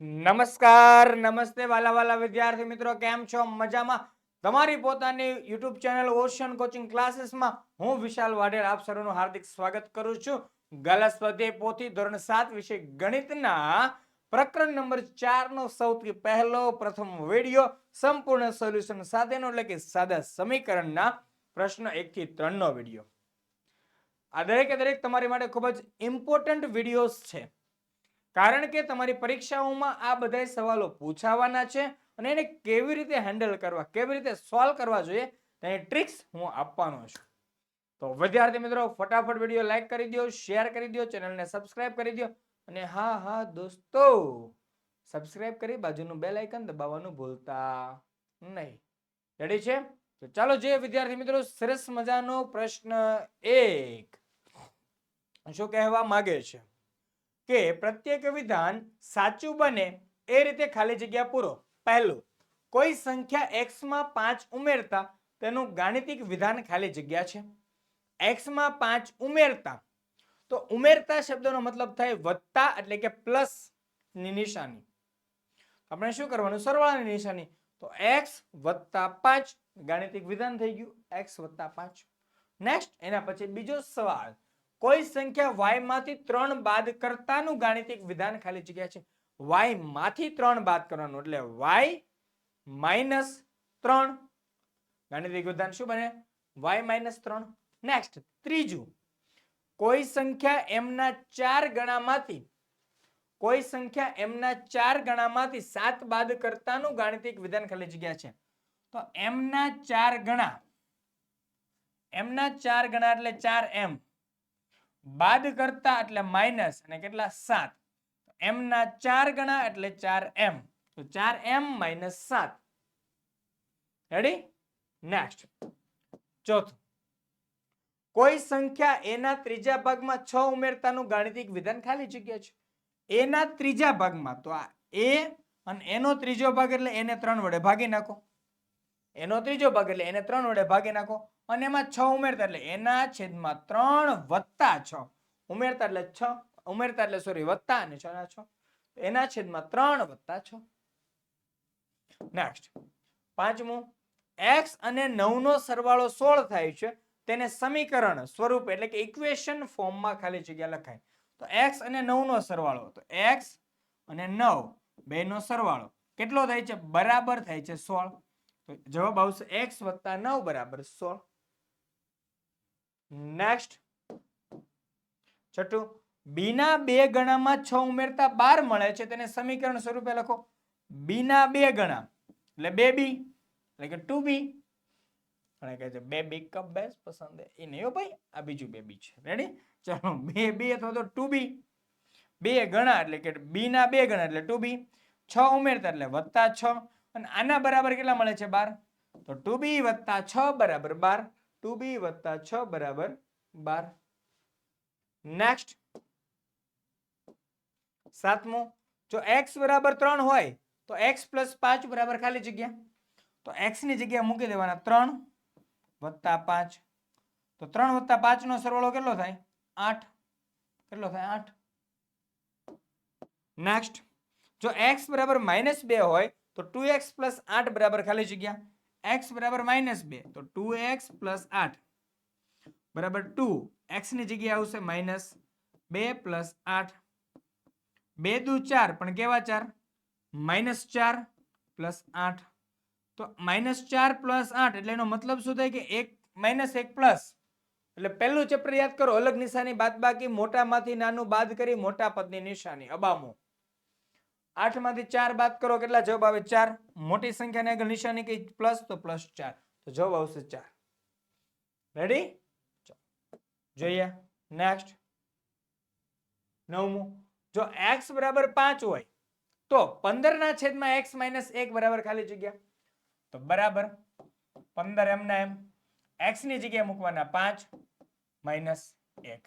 નમસ્કાર, નમસ્તે વાલા વાલા વિદ્યાર્થી મિત્રો, કેમ છો? મજામાં? તમારી પોતાની યુટ્યુબ ચેનલ ઓશન કોચિંગ ક્લાસીસમાં હું વિશાલ વાઢેર આપ સર્વનું હાર્દિક સ્વાગત કરું છું. ગલા પોથી ધોરણ સાત વિષય ગણિતના પ્રકરણ નંબર ચારનો સૌથી પહેલો, પ્રથમ વીડિયો સંપૂર્ણ સોલ્યુશન સાથેનો, એટલે કે સાદા સમીકરણના પ્રશ્ન એકથી થી ત્રણ નો વીડિયો. આ દરેકે દરેક તમારી માટે ખૂબ જ ઇમ્પોર્ટન્ટ વિડીયોઝ છે. કારણ કે તમારી પરીક્ષાઓમાં આ બધા સવાલો પૂછાવાના છે અને એને કેવી રીતે હેન્ડલ કરવા, કેવી રીતે સોલ્વ કરવા જોઈએ, તેની ટ્રિક્સ હું આપવાનો છું. તો વિદ્યાર્થી મિત્રો, ફટાફટ વીડિયો લાઈક કરી દો શેર કરી દો, ચેનલને સબસ્ક્રાઇબ કરી દો અને હા હા, દોસ્તો સબસ્ક્રાઇબ કરી બાજુનું બેલ આઇકન દબાવવાનું ભૂલતા નહીં. રેડી છે? તો ચાલો જે વિદ્યાર્થી મિત્રો, સરસ મજાનો પ્રશ્ન એક. શું કહેવા માંગે છે? કે પ્રત્યેક વિધાન સાચું બને એ રીતે ખાલી જગ્યા પૂરો. પહેલું, કોઈ સંખ્યા એક્સમાં પાંચ ઉમેરતા તેનું ગાણિતિક વિધાન ખાલી જગ્યા છે. એક્સમાં પાંચ ઉમેરતા, તો ઉમેરતા શબ્દનો મતલબ થાય વત્તા એટલે કે પ્લસની નિશાની. આપણે શું કરવાનું? સરવાળાની નિશાની. તો એક્સ વત્તા પાંચ, ગાણિતિક વિધાન થઈ ગયું એક્સ વત્તા પાંચ. નેક્સ્ટ એના પછી બીજો સવાલ. કોઈ સંખ્યા y માંથી ત્રણ બાદ કરતાનું ગાણિતિક વિધાન ખાલી જગ્યા છે. y માંથી ત્રણ બાદ કરવાનું, એટલે y માઇનસ ત્રણ. ગાણિતિક વિધાન શું બને? y માઇનસ ત્રણ. નેક્સ્ટ ત્રીજું. કોઈ સંખ્યા m ના ચાર ગણામાંથી, કોઈ સંખ્યા m ના ચાર ગણામાંથી સાત બાદ કરતાનું ગાણિતિક વિધાન ખાલી જગ્યા છે. તો m ના ચાર ગણા m ના ચાર ગણા એટલે ચાર m બાદ કરતા એટલે માઇનસ અને કેટલા? સાત. એમ ના ચાર ગણા એટલે ચાર એમ તો ચાર એમ માઇનસ સાત. રેડી નેક્સ્ટ ચોથું. કોઈ સંખ્યા એના ત્રીજા ભાગમાં છ ઉમેરતાનું ગાણિતિક વિધાન ખાલી જગ્યા છે. એના ત્રીજા ભાગમાં તો આ એ અને એનો ત્રીજો ભાગ એટલે એને ત્રણ વડે ભાગી નાખો. એનો ત્રીજો ભાગ એટલે એને ત્રણ વડે ભાગી નાખો. અને એમાં છ ઉમેરતા એટલે એના છેદમાં ત્રણ વત્તા છ. ઉમેરતા એટલે છ, ઉમેરતા એટલે સોરી વત્તા અને છ ના છ. એના છેદમાં ત્રણ વત્તા છ. નેક્સ્ટ પાંચમું. એક્સ અને નવ નો સરવાળો સોળ થાય છે. તેને સમીકરણ સ્વરૂપે એટલે કે ઇક્વેશન ફોર્મમાં ખાલી જગ્યા લખાય. તો એક્સ અને નવ નો સરવાળો. તો એક્સ અને નવ બે નો સરવાળો. કેટલો થાય છે? બરાબર થાય છે સોળ. તો જવાબ આવશે એક્સ વત્તા નવ બરાબર સોળ. નેક્સ્ટ છઠ્ઠું, બીના બે ગણામાં છ ઉમેરતા બાર મળે છે, તેને સમીકરણ સ્વરૂપે લખો. બીના બે ગણા, એટલે બે બી, એટલે કે ટુ બી. અને કહે છે, બે બી કપ બેસ પસંદ એ નહીં હો ભાઈ, આ બીજું બે બી છે. રેડી ચાલો, બે બી અથવા તો ટુ બી. બે ગણા, એટલે કે બી ના બે ગણા, એટલે ટુ બી. છ ઉમેરતા, એટલે વત્તા છ. અને આના બરાબર કેટલા મળે છે બાર? તો ટુ બી વત્તા છ બરાબર બાર. ટુ બી વત્તા છ બરાબર બાર નેક્સ્ટ સાતમું જો x બરાબર ત્રણ હોય તો x પ્લસ પાંચ બરાબર ખાલી જગ્યા તો x ની જગ્યા મૂકી દેવાના ત્રણ વત્તા પાંચ. તો ત્રણ વત્તા પાંચ નો સરવાળો કેટલો થાય? આઠ. કેટલો થાય? આઠ. નેક્સ્ટ જો x બરાબર માઇનસ બે હોય, તો ટુ એક્સ પ્લસ આઠ બરાબર ખાલી જગ્યા. X બરાબર માઇનસ બે. તો ટુ એક્સ પ્લસ આઠ. બરાબર ટુ એક્સની જગ્યાએ આવશે માઇનસ બે પ્લસ આઠ. બે દુ ચાર, પણ કેવા ચાર? માઇનસ ચાર પ્લસ આઠ. તો માઇનસ ચાર પ્લસ આઠ, એટલે એનો મતલબ શું થાય કે એક માઇનસ એક પ્લસ એટલે પહેલું ચેપ્ટર યાદ કરો, અલગ નિશાની બાદબાકી, મોટામાંથી નાનું બાદ કરી, મોટા પદની નિશાની. અબામો. આઠમાંથી ચાર બાદ કરો, કેટલા જવાબ આવે? ચાર. મોટી સંખ્યાને આગળ નિશાની કઈ? પ્લસ તો પ્લસ ચાર. તો જવાબ આવશે ચાર. રેડી જોઈએ. નેક્સ્ટ નવમું. જો x બરાબર પાંચ હોય, તો પંદર ના છેદમાં x માઇનસ એક બરાબર ખાલી જગ્યા. તો બરાબર પંદર એમ ના એમ. x ની જગ્યાએ મૂકવાના પાંચ માઇનસ એક.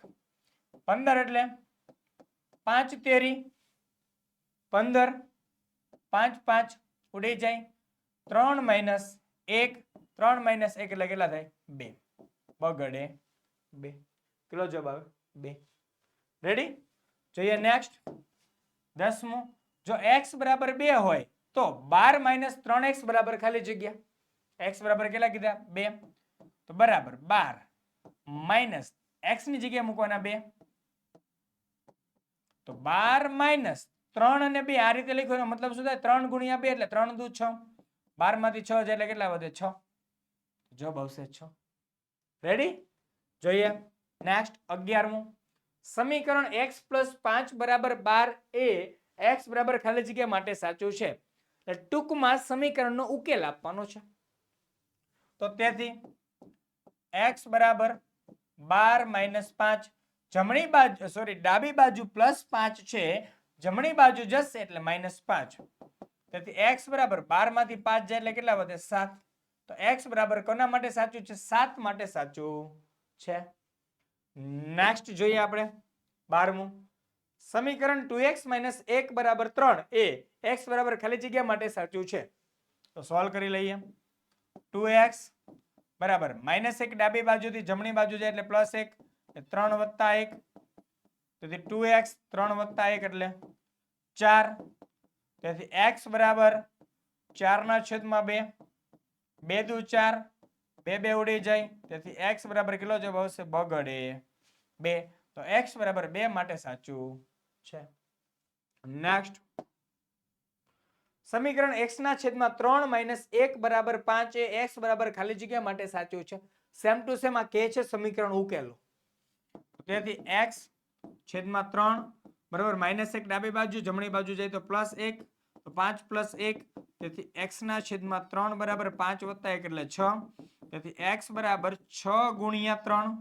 પંદર એટલે પાંચ તેરી પંદર, પાંચ પાંચ, ઉડી જાય. ત્રણ માઇનસ એક, ત્રણ માઇનસ એક એટલે કેટલા થાય? બે. બગડે. બે. કેટલો જવાબ આવે? બે. રેડી જોઈએ નેક્સ્ટ દસમું. જો એક્સ બરાબર બે હોય, તો બાર માઇનસ ત્રણ એક્સ બરાબર ખાલી જગ્યા. એક્સ બરાબર કેટલા કીધા? બે. તો બરાબર બાર માઇનસ એક્સની જગ્યા મૂકવાના બે. તો બાર માઇનસ ત્રણ અને બે, આ રીતે લખ્યો મતલબ શું થાય? ત્રણ ગુણ્યા બે એટલે ત્રણ દુ છ. બારમાંથી છ એટલે કેટલા વધે? છ. જવાબ આવશે છ. રેડી જોઈએ. નેક્સ્ટ અગિયારમું. સમીકરણ એક્સ પ્લસ પાંચ બરાબર બાર એ એક્સ બરાબર ખાલી જગ્યા માટે સાચું છે. એટલે ટૂંકમાં સમીકરણનો ઉકેલ આપવાનો છે. તો તેથી એક્સ બરાબર બાર માઇનસ પાંચ જમણી બાજુ સોરી ડાબી બાજુ પ્લસ પાંચ છે. જમણી બાજુ જશે એટલે માઇનસ પાંચ. તેથી એક્સ બરાબર બારમાંથી પાંચ જાય એટલે કેટલા વધે સાત? તો એક્સ બરાબર કોના માટે સાચું છે? સાત માટે સાચું છે. નેક્સ્ટ જોઈએ આપણે બારમું. સમીકરણ ટુ એક્સ માઇનસ એક બરાબર ત્રણ. એ એક્સ બરાબર ખાલી જગ્યા માટે સાચું છે. તો સોલ્વ કરી લઈએ. ટુ એક્સ બરાબર માઇનસ એક ડાબી બાજુથી જમણી બાજુ જાય એટલે પ્લસ એક. ત્રણ વત્તા એક. તેથી ટુ એક્સ ત્રણ વત્તા એક એટલે ચાર. તેથી એક્સ બરાબર ચારના છેદમાં બે. બે દુ ચાર, બે બે ઉડી જાય. તેથી એક્સ બરાબર કેટલો જવાબ આવશે? બગડે. બે. તો એક્સ બરાબર બે માટે સાચું છે. નેક્સ્ટ સમીકરણ x ના છેદમાં ત્રણ માઇનસ એક બરાબર પાંચ એ x બરાબર ખાલી જગ્યા માટે સાચું છે. સેમ ટુ સેમ આ કે છે સમીકરણ ઉકેલો. તેથી x છેદમાં ત્રણ, બરાબર? માઇનસ એક ડાબી બાજુ, જમણી બાજુ જાય તો પ્લસ એક, તો પાંચ પ્લસ એક, તેથી એક્સના છેદમાં ત્રણ બરાબર પાંચ વત્તા એક એટલે છ. તેથી એક્સ બરાબર છ ગુણ્યા ત્રણ,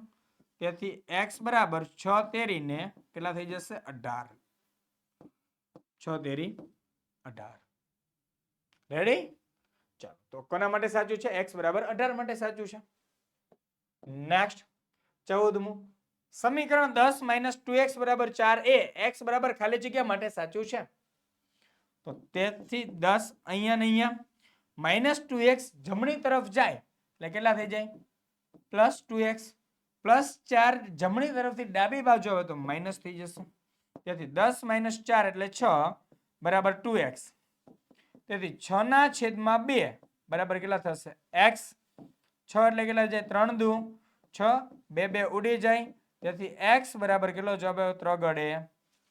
તેથી એક્સ બરાબર છ તેરીને કેટલા થઈ જશે? અઢાર. છ તેરી અઢાર. રેડી ચાલો, તો કોના માટે સાચું છે? એક્સ બરાબર અઢાર માટે સાચું છે. નેક્સ્ટ ચૌદમું. સમીકરણ દસ માઇનસ ટુ એક્સ બરાબર ચાર એ એક્સ બરાબર ખાલી જગ્યા માટે સાચું છે. તો તેથી દસ અહીંયા ને અહીંયા માઇનસ ટુ એક્સ જમણી તરફ જાય એટલે કેટલા થઈ જાય? પ્લસ ટુ એક્સ પ્લસ ચાર જમણી તરફથી ડાબી બાજુ આવે તો માઇનસ થઈ જશે. તેથી દસ માઇનસ ચાર એટલે છ બરાબર ટુ એક્સ તેથી છ ના છેદમાં બે બરાબર કેટલા થશે? એક્સ છ એટલે કેટલા જાય? ત્રણ દુ. છ, બે બે ઉડી જાય. તેથી એક્સ બરાબર કેટલો જવાબ આવ્યો? ત્રગડે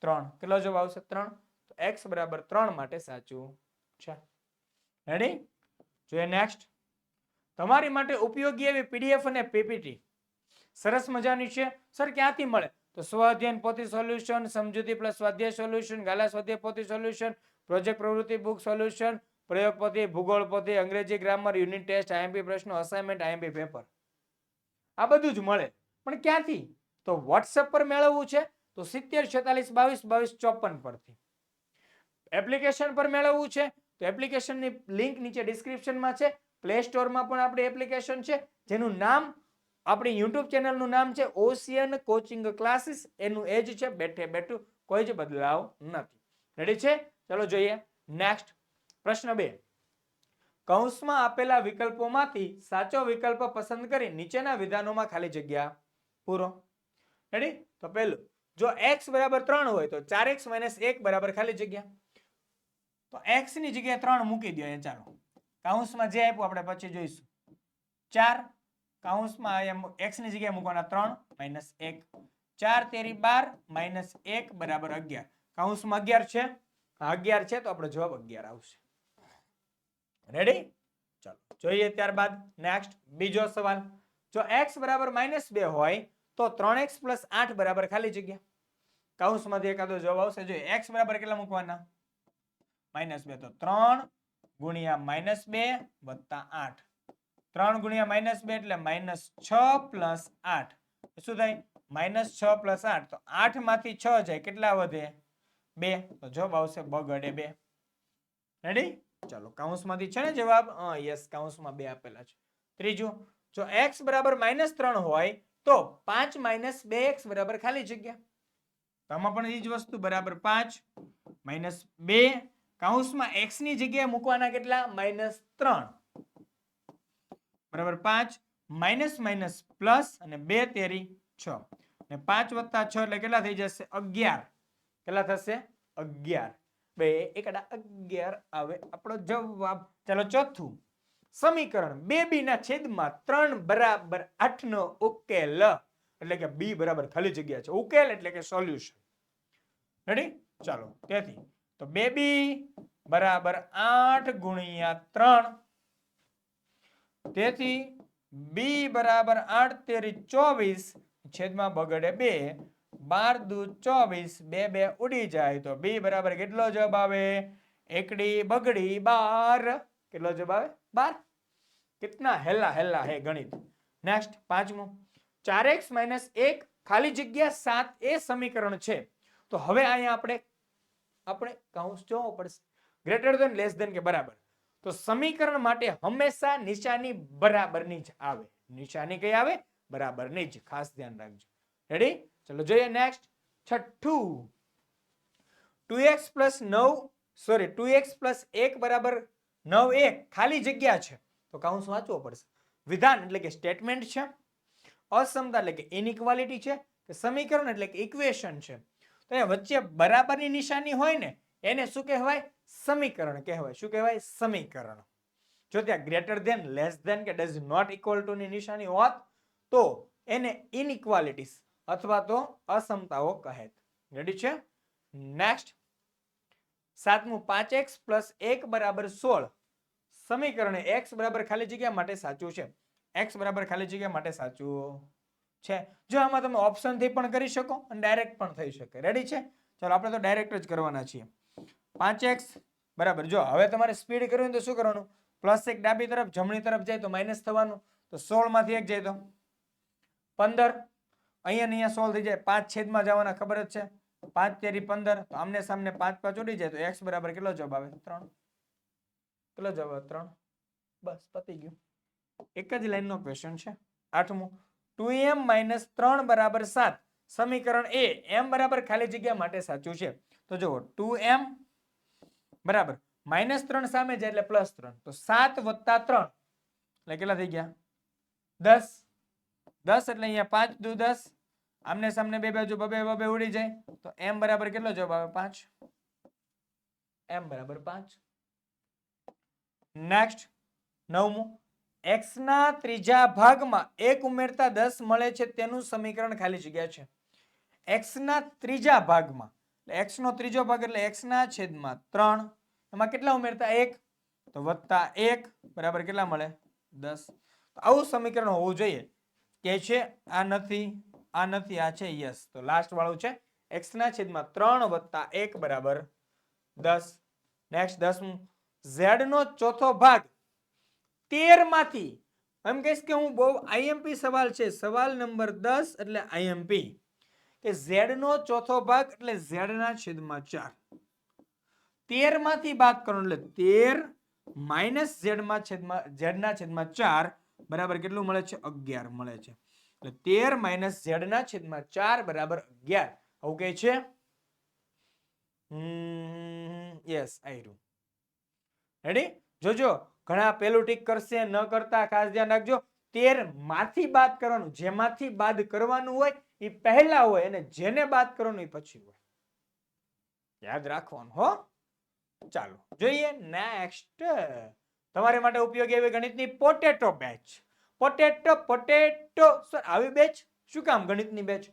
ત્રણ. કેટલો જવાબ આવશે? ત્રણ. તો એક્સ બરાબર ત્રણ માટે સાચું છે. રેડી જોઈએ નેક્સ્ટ તમારી માટે ઉપયોગી એવી પીડીએફ અને પીપીટી સરસ મજાની છે. સર, ક્યાંથી મળે? તો સ્વાધ્યાયન પોતી સોલ્યુશન સમજૂતી પ્લસ સ્વાધ્યાય સોલ્યુશન ગાલા સ્વાધ્યાય પોથી સોલ્યુશન પ્રોજેક્ટ પ્રવૃત્તિ બુક સોલ્યુશન પ્રયોગ પોથી, ભૂગોળ પોથી, અંગ્રેજી ગ્રામર યુનિટ ટેસ્ટ આઈએમપી પ્રશ્નો અસાઇનમેન્ટ આઈએમપી પેપર આ બધું જ મળે. પણ ક્યાંથી? તો વોટ્સએપ પર મેળવવું છે તો સિત્તેર, છેતાલીસ, બાવીસ બાવીસ, ચોપન પરથી. એપ્લિકેશન પર મેળવવું છે તો એપ્લિકેશનની લિંક નીચે ડિસ્ક્રિપ્શનમાં છે. પ્લે સ્ટોરમાં પણ આપણી એપ્લિકેશન છે, જેનું નામ, આપણી યુટ્યુબ ચેનલનું નામ છે ઓશિયન કોચિંગ ક્લાસીસ એનું એજ છે, બેઠે બેઠું કોઈ જ બદલાવ નથી. રેડી છે? ચલો જોઈએ. નેક્સ્ટ પ્રશ્ન બે. કૌંસમાં આપેલા વિકલ્પોમાંથી સાચો વિકલ્પ પસંદ કરી નીચેના વિધાનોમાં ખાલી જગ્યા પૂરો. રેડી તો પહેલું, જો x બરાબર ત્રણ હોય તો ચાર એક્સ માઇનસ એક બરાબર ખાલી જગ્યા. તો x ની જગ્યાએ ત્રણ મૂકી દો અહીંયા ચાલો. કૌંસમાં જે આપ્યું આપણે પછી જોઈશું. ચાર કૌંસમાં અહીંયા ની જગ્યાએ મૂકવાના ત્રણ માઇનસ એક. ચાર તેરી બાર માઇનસ એક બરાબર અગિયાર. કૌંસમાં અગિયાર છે? અગિયાર છે, તો આપણો જવાબ અગિયાર આવશે. રેડી ચાલો, જોઈએ ત્યારબાદ. નેક્સ્ટ બીજો સવાલ. જો x બરાબર માઇનસ બે હોય તો ત્રણ એક્સ પ્લસ આઠ બરાબર ખાલી જગ્યા. કૌંસમાંથી એકાદો જવાબ આવશે. જો એક્સ બરાબર કેટલા મૂકવાના? માઇનસ બે તો ત્રણ ગુણ્યા માઇનસ બે વત્તા આઠ. ત્રણ ગુણ્યા માઇનસ બે એટલે માઇનસ છ પ્લસ આઠ. શું થાય? માઇનસ છ પ્લસ આઠ. તો આઠમાંથી છ જાય. કેટલા વધે? બે. તો જવાબ આવશે બગડે બે. રેડી ચાલો કાઉન્સમાંથી છે ને જવાબ? યસ કાઉન્સમાં બે આપેલા છે. ત્રીજું, જો એક્સ બરાબર માઇનસ ત્રણ હોય તો પાંચ માઇનસ બે એક્સ બરાબર ખાલી જગ્યા. તો આમાં પણ એ જ વસ્તુ, બરાબર પાંચ માઇનસ બે. x ની જગ્યાએ મૂકવાના કેટલા? માઇનસ બરાબર પાંચ માઇનસ માઇનસ પ્લસ અને બે તેરી છ. અને પાંચ વત્તા છ એટલે કેટલા થઈ જશે? અગિયાર. કેટલા થશે? અગિયાર. બે એકડા અગિયાર આવે આપણો જવાબ. ચાલો ચોથું. સમીકરણ બે બી ના છેદમાં ત્રણ બરાબર આઠ નો ઉકેલ. એટલે કે બી બરાબર ખાલી જગ્યા છે. ઉકેલ એટલે કે સોલ્યુશન રેડી ચાલો તેથી તો બે બી બરાબર આઠ ગુણ્યા ત્રણ. તેથી બી બરાબર આઠ તેરી ચોવીસ છેદમાં બગડે બે. બાર દુ ચોવીસ, બે બે ઉડી જાય. તો બી બરાબર કેટલો જવાબ આવે? એકડી બગડી બાર. કેટલો જવાબ આવે? બાર. કિતના હેલ્લા હેલ્લા હે ગણિત? નેક્સ્ટ પાંચમો. ચાર એક્સ માઇનસ એક ખાલી જગ્યા સાત એ સમીકરણ છે. તો હવે અહીંયા આપણે આપણે કાઉન્સ જોવો પડશે. ગ્રેટર ધેન લેસ ધેન કે બરાબર. તો સમીકરણ માટે હંમેશા નિશાની બરાબરની જ આવે. નિશાની કઈ આવે? બરાબરની જ. ખાસ ધ્યાન રાખજો. રેડી ચલો જોઈએ નેક્સ્ટ છઠ્ઠું. ટુ એક્સ પ્લસ નવ સોરી ટુ એક્સ પ્લસ એક બરાબર નવ એક ખાલી જગ્યા છે. તો કાઉન્સ વાંચવો પડશે. વિધાન એટલે કે સ્ટેટમેન્ટ છે અસમતા એટલે કે ઇનઇક્વાલિટી છે, કે સમીકરણ એટલે કે ઇક્વેશન છે. તો એ વચ્ચે બરાબરની નિશાની હોય ને, એને શું કહેવાય? સમીકરણ કહેવાય. શું કહેવાય? સમીકરણ. જો ત્યાં ગ્રેટર ધેન લેસ ધેન કે ડઝ નોટ ઇક્વલ ટુ ની નિશાની હોત, તો એને ઇનઇક્વાલિટીસ અથવા તો અસમતાઓ કહે. રેડી છે? નેક્સ્ટ સાતમું પાંચ એક્સ પ્લસ એક બરાબર સોળ. સમીકરણ એક્સ બરાબર ખાલી જગ્યા માટે સાચું છે. એક્સ બરાબર ખાલી જગ્યા માટે સાચું છે. જો આમાં તમે ઓપ્શનથી પણ કરી શકો અને ડાયરેક્ટ પણ થઈ શકે. રેડી છે? ચાલો, આપણે તો ડાયરેક્ટ જ કરવાના છીએ. પાંચ એક્સ બરાબર. જો હવે તમારે સ્પીડ કરવી તો શું કરવાનું? પ્લસ એક ડાબી તરફ, જમણી તરફ જાય તો માઇનસ થવાનું. તો સોળમાંથી એક જાય તો? પંદર. અહીંયા અહીંયા સોળ થઈ જાય. પાંચ છેદમાં જવાના ખબર જ છે. પાંચ તેરી પંદર. તો આમને સામને પાંચ પાંચ ઉડી જાય તો એક્સ બરાબર કેટલો જવાબ આવે? ત્રણ. કેટલો જવાબ ત્રણ. બસ, પતી ગયું. એક જ લાઈનનો ક્વેશ્ચન છે. આઠમો ટુ એમ માઇનસ ત્રણ બરાબર સાત. સમીકરણ એ એમ બરાબર ખાલી જગ્યા માટે સાચું છે. તો જુઓ ટુ એમ બરાબર માઇનસ ત્રણ સામે જાય એટલે પ્લસ ત્રણ. તો સાત વત્તા ત્રણ. એટલે કેટલા થઈ ગયા? દસ. દસ એટલે અહીંયા પાંચ દુ દસ. આમને સામને બે બાજુ બબે બબે ઉડી જાય. તો એમ બરાબર કેટલો જવાબ આવે? પાંચ. એમ બરાબર પાંચ. નેક્સ્ટ નવમું. એક્સના ત્રીજા ભાગમાં એક ઉમેરતા દસ મળે છે તેનું સમીકરણ ખાલી જગ્યા છે. એક્સના ત્રીજા ભાગમાં એક્સ નો ત્રીજો ભાગ એટલે એક્સના છેદમાં ત્રણ. એમાં કેટલા ઉમેરતા? એક. તો વત્તા એક, બરાબર કેટલા મળે? દસ. આવું સમીકરણ હોવું જોઈએ. કે છે, આ નથી આ નથી, આ છે, યસ. તો લાસ્ટ વાળું છે. એક્સના છેદમાં ત્રણ વત્તા એક, બરાબર દસ. નેક્સ્ટ દસમું. ઝેડ નો ચોથો ભાગ તેરમાંથી એમ કહીશ કે હું બહુ આઈએમપી સવાલ છે, સવાલ નંબર દસ એટલે આઈએમપી કે ઝેડ નો ચોથો ભાગ એટલે ઝેડ ના છેદમાં ચાર. તેરમાંથી બાદ કરો, એટલે તેર માઇનસ ઝેડમાં છેદમાં ઝેડ ના છેદમાં ચાર, બરાબર કેટલું મળે છે? અગિયાર મળે છે. એટલે તેર માઇનસ ઝેડ ના છેદમાં ચાર બરાબર અગિયાર. આવું કહે છે? યસ, આયરું. રેડી જોજો, ઘણા પેલું ટીક કરશે, ન કરતા ખાસ ધ્યાન રાખજો. તેરમાંથી બાદ કરવાનું, જેમાંથી બાદ કરવાનું હોય, એ પહેલા હોય અને જેને બાદ કરવાનું, એ પછી હોય. યાદ રાખવાનું, હો? ચાલો, જોઈએ નેક્સ્ટ તમારી માટે ઉપયોગી એવી ગણિતની potato batch potato potato sir આવી બેચ શું કામ ગણિતની બેચ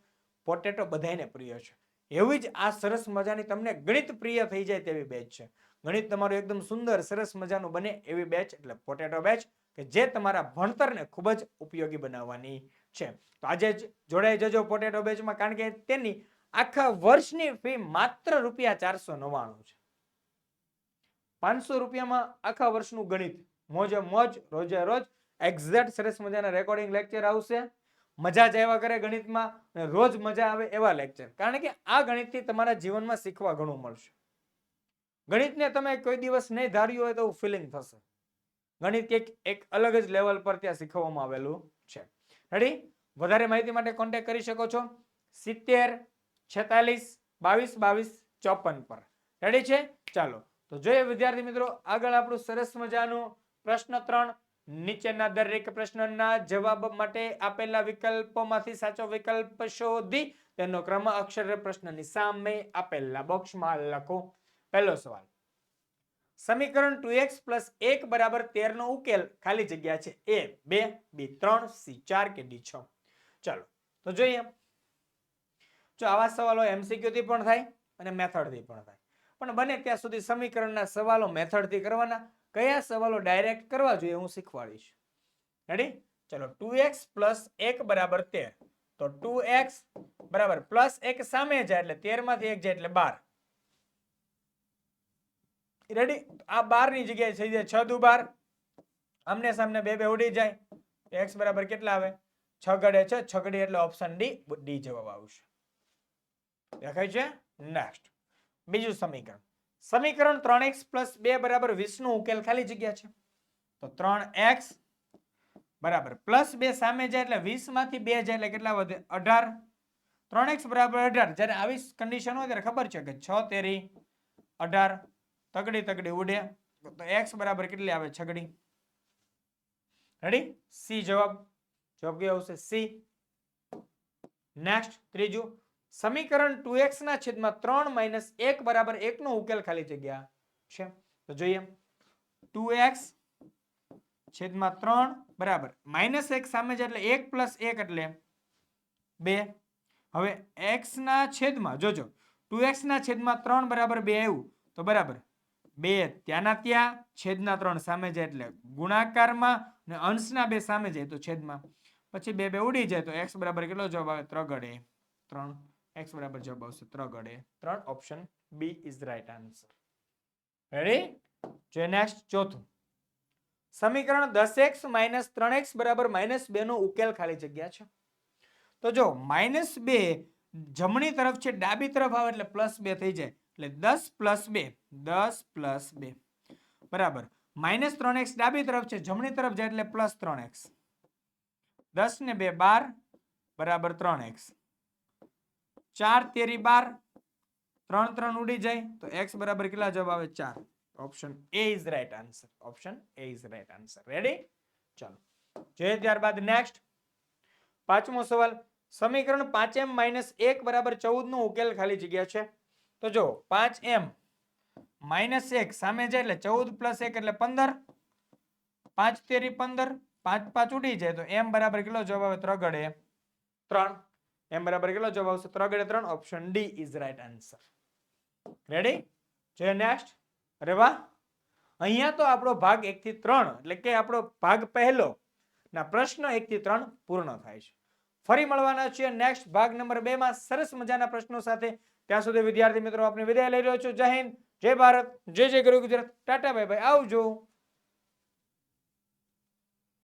પોટેટો બધાને પ્રિય છે. એવી જ આ સરસ મજાની તમને ગણિત પ્રિય થઈ જાય તેવી બેચ છે. ગણિત તમારું એકદમ સુંદર, સરસ મજાનું બને એવી બેચ એટલે પોટેટો બેચ કે જે તમારા ભણતરને ખૂબ જ ઉપયોગી બનાવવાની છે. તો આજે જોડાઈ જજો પોટેટો બેચમાં કારણ કે તેની આખા વર્ષની ફી માત્ર રૂપિયા ચારસો નવ્વાણું છે. પાંચસો રૂપિયામાં આખા વર્ષનું ગણિત. મોજે મોજ, રોજે રોજ એક્ઝેક્ટ સરસ મજાના રેકોર્ડિંગ લેક્ચર આવશે. મજા જ આવ્યા કરે ગણિતમાં રોજ મજા આવે એવા લેક્ચર કારણ કે આ ગણિતથી તમારા જીવનમાં શીખવા ઘણું મળશે. ગણિતને તમે કોઈ દિવસ નહીં ધાર્યું હોય તો ફિલિંગ થશે. ગણિત એક એક અલગ જ લેવલ પર ત્યાં શીખવવામાં આવેલું છે. રેડી વધારે માહિતી માટે કોન્ટેક્ટ કરી શકો છો. સિત્તેર, છેતાલીસ, બાવીસ બાવીસ, ચોપન પર. રેડી છે? ચાલો. તો જોઈએ વિદ્યાર્થી મિત્રો, આગળ આપણું સરસ મજાનું પ્રશ્ન ત્રણ. નીચેના દરેક પ્રશ્નના જવાબ માટે આપેલા વિકલ્પોમાંથી સાચો વિકલ્પ શોધી. તેનો ક્રમ અક્ષર પ્રશ્નની સામે આપેલા બોક્સમાં લખો. પહેલો સવાલ. સમીકરણ ટુ એક્સ પ્લસ એક બરાબર તેરનો ઉકેલ ખાલી જગ્યા છે એ, બે, બી, ત્રણ, સી, ચાર કે ડી છ. ચાલો, તો જોઈએ. જો આવા સવાલો MCQ થી પણ થાય અને મેથડથી પણ થાય. પણ બને ત્યાં સુધી સમીકરણના સવાલો મેથડથી કરવાના. કયા સવાલો ડાયરેક્ટ કરવા જોઈએ હું શીખવાડીશ. રેડી ચલો, ટુ એક્સ પ્લસ એક બરાબર તેર. તો ટુ એક્સ બરાબર પ્લસ એક સામે જાય એટલે તેરમાંથી એક જાય એટલે બાર. રેડી આ બારની જગ્યાએ થઈ જાય છ દુ બાર આમને સામને બે બે ઉડી જાય. એક્સ બરાબર કેટલા આવે? છ ગડે છે. છ ગડી એટલે ઓપ્શન ડી ડી જવાબ આવશે. દેખાય છે? નેક્સ્ટ બીજું સમીકરણ. સમીકરણ ત્રણ એક્સ પ્લસ બે બરાબર વીસ નો ઉકેલ ખાલી જગ્યા છે. તો ત્રણ એક્સ બરાબર પ્લસ બે સામે જાય એટલે વીસમાંથી બે જાય એટલે કેટલા વધે? અઢાર. ત્રણ એક્સ બરાબર અઢાર. જ્યારે આવી કન્ડિશન હોય ત્યારે ખબર છે કે છ તેરી અઢાર તગડી તગડી ઉડે તો એક્સ બરાબર કેટલી આવે? છગડી. રેડી સી જવાબ. જવાબ કયો આવશે? સી નેક્સ્ટ ત્રીજું. સમીકરણ ટુ એક્સ ના છેદમાં ત્રણ માઇનસ એક બરાબર એક નો ઉકેલ ખાલી જગ્યા છે. તો જોઈએ. ટુ એક્સ છેદમાં ત્રણ બરાબર. માઇનસ એક સામે છે એટલે એક પ્લસ એક એટલે બે. હવે એક્સ ના છેદમાં, જોજો. ટુ એક્સ ના છેદમાં ત્રણ બરાબર બે આવ્યું. તો બરાબર. બે ત્યાંના ત્યાં, છેદના ત્રણ સામે જાય એટલે ગુણાકારમાં ને અંશના બે સામે જાય તો છેદમાં. પછી બે બે ઉડી જાય તો એક્સ બરાબર કેટલો જવાબ આવે? ત્રગડે. ત્રણ. એક્સ બરાબર જવાબ આવશે ત્રગડે. ત્રણ option B is right answer. Ready જો નેક્સ્ટ ચોથું. સમીકરણ દસ એક્સ માઇનસ ત્રણ એક્સ બરાબર માઇનસ બે નો ઉકેલ ખાલી જગ્યા છે. તો જો માઇનસ બે જમણી તરફ છે, ડાબી તરફ આવે એટલે પ્લસ બે થઈ જાય. એટલે દસ પ્લસ બે, દસ પ્લસ બે. બરાબર. માઇનસ ત્રણ એક્સ ડાબી તરફ છે, જમણી તરફ જાય એટલે પ્લસ ત્રણ એક્સ. દસ ને બે બાર, બરાબર ત્રણ એક્સ. ચાર તેરી બાર, ત્રણ ત્રણ ઉડી જાય, તો એક્સ બરાબર કેટલા જવાબ આવે? ચાર. Option A is right answer. Option A is right answer. Ready ચાલો. જોઈએ ત્યારબાદ નેક્સ્ટ. પાંચમો સવાલ. સમીકરણ પાંચ એમ માઇનસ એક બરાબર ચૌદ નો ઉકેલ ખાલી જગ્યા છે. તો જો પાંચ એમ માઇનસ એક સામે જાય એટલે ચૌદ પ્લસ એક એટલે પંદર. પાંચ તેરી પંદર, પાંચ પાંચ ઉડી જાય તો એમ બરાબર કેટલો જવાબ આવે? ત્રગડે ત્રણ. એમ બરાબર કેટલો જવાબ આવશે? ત્રગડે ત્રણ. Option D is right answer ready જોઈએ નેક્સ્ટ અરે વાહ. અહીંયા તો આપણો ભાગ એક થી ત્રણ, એટલે કે આપણો ભાગ પહેલો. ના, પ્રશ્ન એક થી ત્રણ પૂર્ણ થાય છે. ફરી મળવાના છીએ નેક્સ્ટ ભાગ નંબર બે માં. સરસ મજાના પ્રશ્નો સાથે. ત્યાં સુધી વિદ્યાર્થી મિત્રો આપને વિદાય લઈ રહ્યો છું. જય હિન્દ, જય ભારત, જય જય ગુરુ ગુજરાત. Tata, bye bye. આવજો.